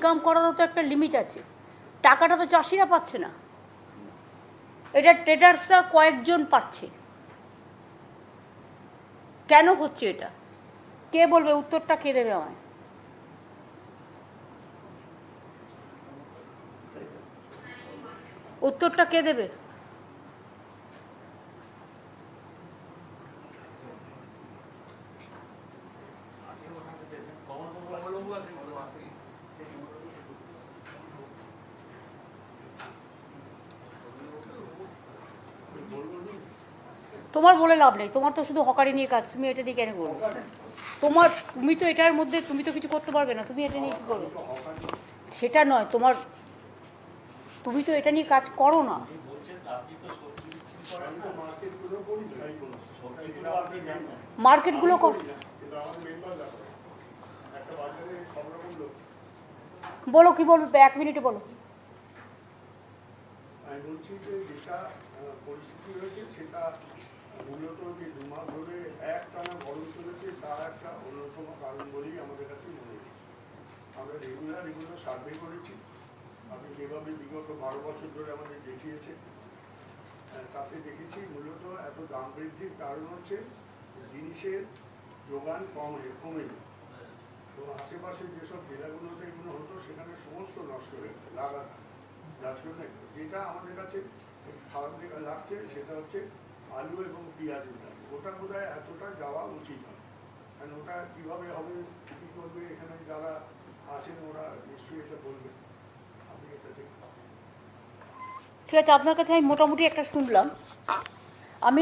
Income করারও তো একটা লিমিট আছে। টাকাটা তো চাষিরা পাচ্ছে না। এটা ট্রেডার্সরা কয়েকজন পাচ্ছে। কেন হচ্ছে এটা? কে বলবে? উত্তরটা কে দেবে আমায়? উত্তরটা কে দেবে? তোমার বলে লাভ নেই, তোমার তো শুধু হকারি নিয়ে কাজ, তুমি এটা নিয়ে কেন করবে? তোমার, তুমি তো এটার মধ্যে, তুমি তো কিছু করতে পারবে না, তুমি এটা নিয়ে কী করবে? সেটা নয়, তোমার, তুমি তো এটা নিয়ে কাজ করো না। মার্কেটগুলো বলো কি বলবে, এক মিনিটে বলো। আমি বলছি যে যেটা পরিস্থিতি হয়েছে, সেটা মূলত যে দু মাস ধরে এক টানা গরম চলেছে তার একটা অন্যতম কারণ বলেই আমাদের কাছে মনে হচ্ছে। আমরা রেগুলার এগুলো সার্ভে করেছি। আপনি যেভাবে বিগত বারো বছর ধরে আমাদের দেখিয়েছে তাতে দেখেছি মূলত এত দাম বৃদ্ধির কারণ হচ্ছে জিনিসের যোগান কম কমে যায়। তো আশেপাশে যেসব জেলাগুলোতে এগুলো হতো, সেখানে সমস্ত নষ্ট হয়ে লাগাতার। যার জন্য যেটা আমাদের কাছে খারাপ লাগছে, সেটা হচ্ছে আলু এবং পেঁয়াজের দাম ওটা বোধ হয় এতটা যাওয়া উচিত হয়। কারণ ওটা কীভাবে হবে, কী করবে, এখানে যারা আছেন ওরা নিশ্চয়ই এটা বলবে আপনি এটা দেখুন। ঠিক আছে, আপনার কাছে আমি মোটামুটি একটা শুনলাম। আমি